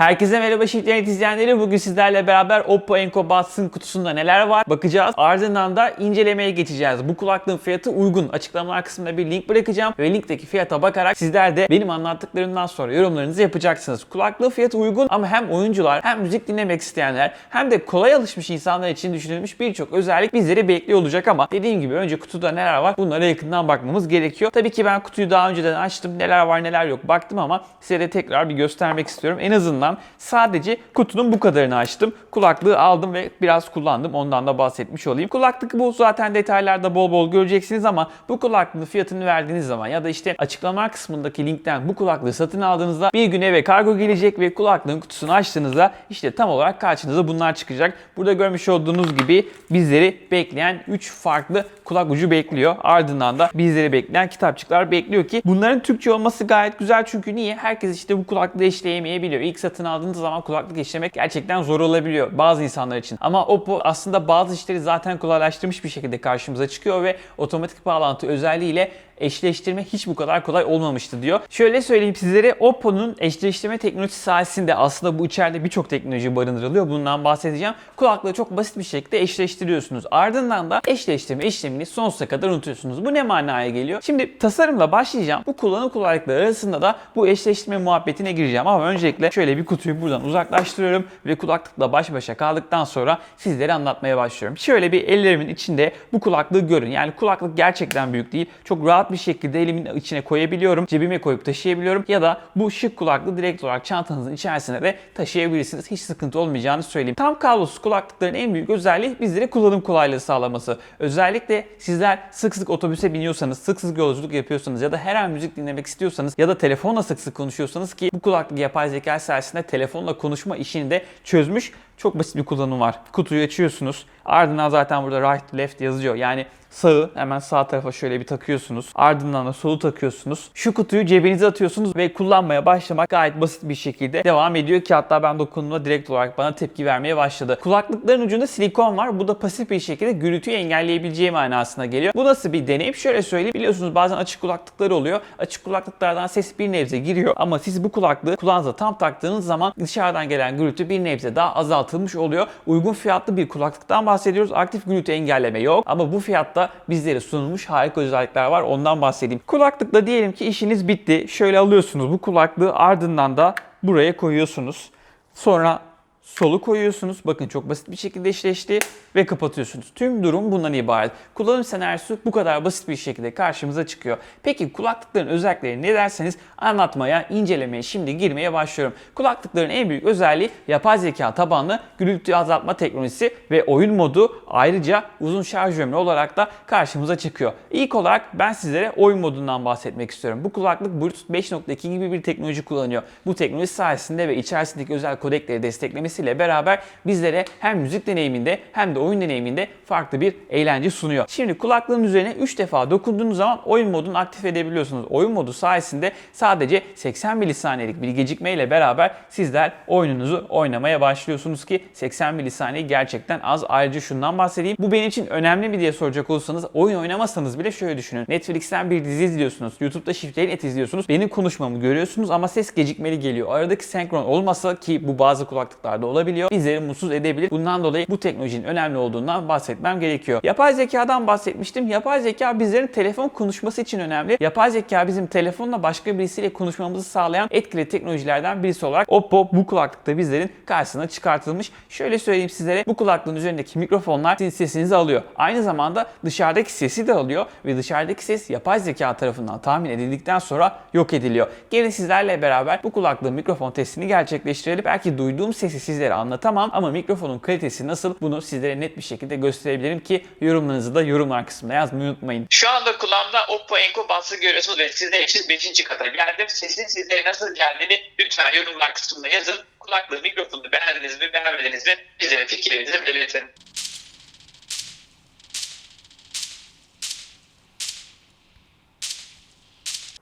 Herkese merhaba Shiftnet izleyenleri. Bugün sizlerle beraber Oppo Enco Buds'ın kutusunda neler var bakacağız. Ardından da incelemeye geçeceğiz. Bu kulaklığın fiyatı uygun. Açıklamalar kısmında bir link bırakacağım ve linkteki fiyata bakarak sizler de benim anlattıklarımdan sonra yorumlarınızı yapacaksınız. Kulaklığın fiyatı uygun ama hem oyuncular hem müzik dinlemek isteyenler hem de kolay alışmış insanlar için düşünülmüş birçok özellik bizleri bekliyor olacak ama dediğim gibi önce kutuda neler var bunlara yakından bakmamız gerekiyor. Tabii ki ben kutuyu daha önceden açtım. Neler var neler yok baktım ama size de tekrar bir göstermek istiyorum. En azından sadece kutunun bu kadarını açtım. Kulaklığı aldım ve biraz kullandım. Ondan da bahsetmiş olayım. Kulaklık bu zaten detaylarda bol bol göreceksiniz ama bu kulaklığın fiyatını verdiğiniz zaman ya da işte açıklama kısmındaki linkten bu kulaklığı satın aldığınızda bir gün eve kargo gelecek ve kulaklığın kutusunu açtığınızda işte tam olarak karşınıza bunlar çıkacak. Burada görmüş olduğunuz gibi bizleri bekleyen 3 farklı kulak ucu bekliyor. Ardından da bizleri bekleyen kitapçıklar bekliyor ki bunların Türkçe olması gayet güzel çünkü niye? Herkes işte bu kulaklığı eşleyemeyebiliyor. İlk satın aldığınız zaman kulaklık eşlemek gerçekten zor olabiliyor bazı insanlar için. Ama Oppo aslında bazı işleri zaten kolaylaştırmış bir şekilde karşımıza çıkıyor ve otomatik bağlantı özelliğiyle eşleştirme hiç bu kadar kolay olmamıştı diyor. Şöyle söyleyeyim sizlere Oppo'nun eşleştirme teknolojisi sayesinde aslında bu içeride birçok teknoloji barındırılıyor. Bundan bahsedeceğim. Kulaklığı çok basit bir şekilde eşleştiriyorsunuz. Ardından da eşleştirme işlemini sonsuza kadar unutuyorsunuz. Bu ne manaya geliyor? Şimdi tasarımla başlayacağım. Bu kullanım kolaylıkları arasında da bu eşleştirme muhabbetine gireceğim. Ama öncelikle şöyle bir kutuyu buradan uzaklaştırıyorum ve kulaklıkla baş başa kaldıktan sonra sizlere anlatmaya başlıyorum. Şöyle bir ellerimin içinde bu kulaklığı görün. Yani kulaklık gerçekten büyük değil. Çok rahat bir şekilde elimin içine koyabiliyorum. Cebime koyup taşıyabiliyorum. Ya da bu şık kulaklığı direkt olarak çantanızın içerisine de taşıyabilirsiniz. Hiç sıkıntı olmayacağını söyleyeyim. Tam kablosuz kulaklıkların en büyük özelliği bizlere kullanım kolaylığı sağlaması. Özellikle sizler sık sık otobüse biniyorsanız, sık sık yolculuk yapıyorsanız ya da her an müzik dinlemek istiyorsanız ya da telefonla sık sık konuşuyorsanız ki bu kulaklık yapay zeka sayesinde telefonla konuşma işini de çözmüş. Çok basit bir kullanım var. Kutuyu açıyorsunuz. Ardından zaten burada right left yazıyor. Yani sağı hemen sağ tarafa şöyle bir takıyorsunuz. Ardından da solu takıyorsunuz. Şu kutuyu cebinize atıyorsunuz ve kullanmaya başlamak gayet basit bir şekilde devam ediyor ki hatta ben dokunduğumda direkt olarak bana tepki vermeye başladı. Kulaklıkların ucunda silikon var. Bu da pasif bir şekilde gürültüyü engelleyebileceği manasına geliyor. Bu nasıl bir deneyim? Şöyle söyleyeyim. Biliyorsunuz bazen açık kulaklıklar oluyor. Açık kulaklıklardan ses bir nebze giriyor ama siz bu kulaklığı kulağınıza tam taktığınız zaman dışarıdan gelen gürültü bir nebze daha azaltılmış oluyor. Uygun fiyatlı bir kulaklıktan bahsediyoruz. Aktif gürültü engelleme yok ama bu fiyatta bizlere sunulmuş harika özellikler var. Ondan bahsedeyim. Kulaklıkla diyelim ki işiniz bitti. Şöyle alıyorsunuz bu kulaklığı ardından da buraya koyuyorsunuz. Sonra solu koyuyorsunuz. Bakın çok basit bir şekilde eşleşti ve kapatıyorsunuz. Tüm durum bundan ibaret. Kullanım senaryosu bu kadar basit bir şekilde karşımıza çıkıyor. Peki kulaklıkların özellikleri ne derseniz anlatmaya, incelemeye, şimdi girmeye başlıyorum. Kulaklıkların en büyük özelliği yapay zeka tabanlı gürültü azaltma teknolojisi ve oyun modu ayrıca uzun şarj ömrü olarak da karşımıza çıkıyor. İlk olarak ben sizlere oyun modundan bahsetmek istiyorum. Bu kulaklık Bluetooth 5.2 gibi bir teknoloji kullanıyor. Bu teknoloji sayesinde ve içerisindeki özel kodekleri desteklemesiyle beraber bizlere hem müzik deneyiminde hem de oyun deneyiminde farklı bir eğlence sunuyor. Şimdi kulaklığın üzerine 3 defa dokunduğunuz zaman oyun modunu aktif edebiliyorsunuz. Oyun modu sayesinde sadece 80 milisaniyelik bir gecikmeyle beraber sizler oyununuzu oynamaya başlıyorsunuz ki 80 milisaniye gerçekten az. Ayrıca şundan bahsedeyim. Bu benim için önemli mi diye soracak olursanız oyun oynamasanız bile şöyle düşünün. Netflix'ten bir dizi izliyorsunuz. YouTube'da Shift'lerin et izliyorsunuz. Benim konuşmamı görüyorsunuz ama ses gecikmeli geliyor. Aradaki senkron olmasa ki bu bazı kulaklıklarda olabiliyor. Bizleri mutsuz edebilir. Bundan dolayı bu teknolojinin önemli olduğundan bahsetmem gerekiyor. Yapay zekadan bahsetmiştim. Yapay zeka bizlerin telefon konuşması için önemli. Yapay zeka bizim telefonla başka birisiyle konuşmamızı sağlayan etkili teknolojilerden birisi olarak Oppo bu kulaklıkta bizlerin karşısına çıkartılmış. Şöyle söyleyeyim sizlere bu kulaklığın üzerindeki mikrofonlar sizin sesinizi alıyor. Aynı zamanda dışarıdaki sesi de alıyor ve dışarıdaki ses yapay zeka tarafından tahmin edildikten sonra yok ediliyor. Gelin sizlerle beraber bu kulaklığın mikrofon testini gerçekleştirelim. Belki duyduğum sesi sizlere anlatamam ama mikrofonun kalitesi nasıl bunu sizlere net bir şekilde gösterebilirim ki yorumlarınızı da yorumlar kısmına yazmayı unutmayın. Şu anda kulağımda Oppo Enco Buds'ı görüyorsunuz ve sizler için 5. kata geldim. Sesin sizlere nasıl geldiğini lütfen yorumlar kısmına yazın. Kulaklığı, mikrofonu beğendiniz mi, beğenmediniz mi? Bizlere fikirlerinizi belirtin.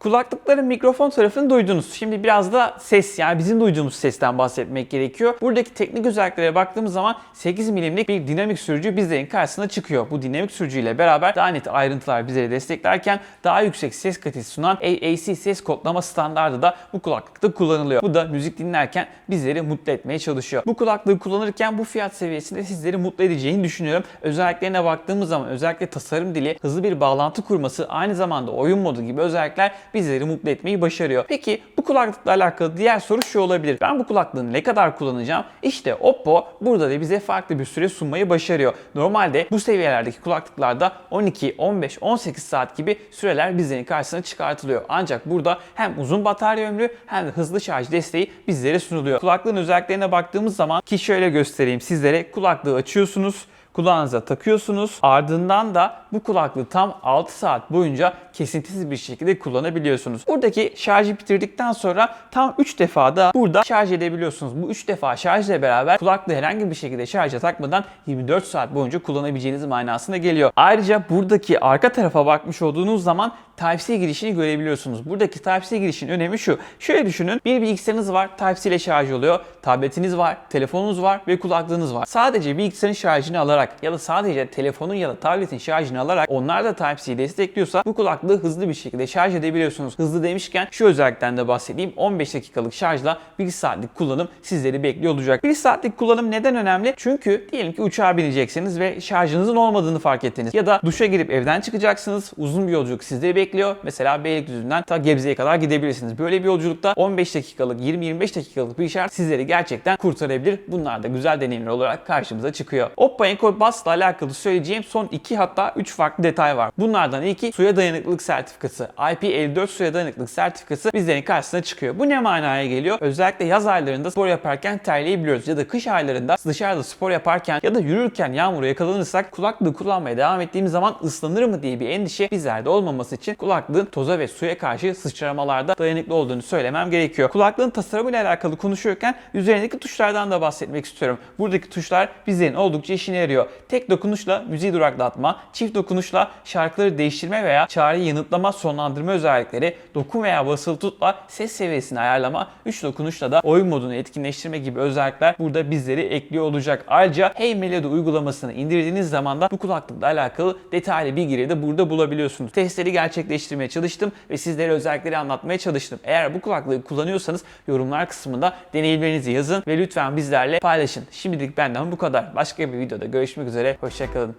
Kulaklıkların mikrofon tarafını duydunuz. Şimdi biraz da ses yani bizim duyduğumuz sesten bahsetmek gerekiyor. Buradaki teknik özelliklere baktığımız zaman 8 milimlik bir dinamik sürücü bizlerin karşısına çıkıyor. Bu dinamik sürücüyle beraber daha net ayrıntılar bizleri desteklerken daha yüksek ses kalitesi sunan AAC ses kodlama standardı da bu kulaklıkta kullanılıyor. Bu da müzik dinlerken bizleri mutlu etmeye çalışıyor. Bu kulaklığı kullanırken bu fiyat seviyesinde sizleri mutlu edeceğini düşünüyorum. Özelliklerine baktığımız zaman özellikle tasarım dili, hızlı bir bağlantı kurması, aynı zamanda oyun modu gibi özellikler bizleri mutlu etmeyi başarıyor. Peki bu kulaklıkla alakalı diğer soru şu olabilir. Ben bu kulaklığı ne kadar kullanacağım? İşte Oppo burada da bize farklı bir süre sunmayı başarıyor. Normalde bu seviyelerdeki kulaklıklarda 12, 15, 18 saat gibi süreler bizlerin karşısına çıkartılıyor. Ancak burada hem uzun batarya ömrü hem de hızlı şarj desteği bizlere sunuluyor. Kulaklığın özelliklerine baktığımız zaman ki şöyle göstereyim sizlere kulaklığı açıyorsunuz kulağınıza takıyorsunuz. Ardından da bu kulaklığı tam 6 saat boyunca kesintisiz bir şekilde kullanabiliyorsunuz. Buradaki şarjı bitirdikten sonra tam 3 defa da burada şarj edebiliyorsunuz. Bu 3 defa şarjla beraber kulaklığı herhangi bir şekilde şarja takmadan 24 saat boyunca kullanabileceğiniz manasına geliyor. Ayrıca buradaki arka tarafa bakmış olduğunuz zaman Type-C girişini görebiliyorsunuz. Buradaki Type-C girişin önemi şu. Şöyle düşünün. Bir bilgisayarınız var. Type-C ile şarj oluyor. Tabletiniz var, telefonunuz var ve kulaklığınız var. Sadece bilgisayarın şarjını alarak ya da sadece telefonun ya da tabletin şarjını alarak onlar da Type-C'yi destekliyorsa bu kulaklığı hızlı bir şekilde şarj edebiliyorsunuz. Hızlı demişken şu özellikten de bahsedeyim. 15 dakikalık şarjla 1 saatlik kullanım sizleri bekliyor olacak. 1 saatlik kullanım neden önemli? Çünkü diyelim ki uçağa bineceksiniz ve şarjınızın olmadığını fark ettiniz. Ya da duşa girip evden çıkacaksınız. Uzun bir yolculuk sizleri bekliyor. Mesela Beylikdüzü'nden ta Gebze'ye kadar gidebilirsiniz. Böyle bir yolculukta 15 dakikalık, 20-25 dakikalık bir şarj sizleri gerçekten kurtarabilir. Bunlar da güzel deneyimler olarak karşımıza çıkıyor. Oppo Enco Buds ile alakalı söyleyeceğim son 2 hatta 3 farklı detay var. Bunlardan ilki suya dayanıklılık sertifikası. IP54 suya dayanıklılık sertifikası bizlerin karşısına çıkıyor. Bu ne manaya geliyor? Özellikle yaz aylarında spor yaparken terleyebiliyoruz ya da kış aylarında dışarıda spor yaparken ya da yürürken yağmura yakalanırsak kulaklığı kullanmaya devam ettiğimiz zaman ıslanır mı diye bir endişe bizlerde olmaması için kulaklığın toza ve suya karşı sıçramalarda dayanıklı olduğunu söylemem gerekiyor. Kulaklığın tasarımıyla alakalı konuşuyorken üzerindeki tuşlardan da bahsetmek istiyorum. Buradaki tuşlar bizlerin oldukça işine yarıyor. Tek dokunuşla müziği duraklatma, çift dokunuşla şarkıları değiştirme veya çağrıyı yanıtlama, sonlandırma özellikleri, dokun veya basılı tutla ses seviyesini ayarlama, 3 dokunuşla da oyun modunu etkinleştirme gibi özellikler burada bizleri ekliyor olacak. Ayrıca Hey Melody uygulamasını indirdiğiniz zaman da bu kulaklıkla alakalı detaylı bilgileri de burada bulabiliyorsunuz. Testleri gerçekleştirmeye çalıştım ve sizlere özellikleri anlatmaya çalıştım. Eğer bu kulaklığı kullanıyorsanız yorumlar kısmında deneyimlerinizi yazın ve lütfen bizlerle paylaşın. Şimdilik benden bu kadar. Başka bir videoda görüşmek üzere. Hoşçakalın.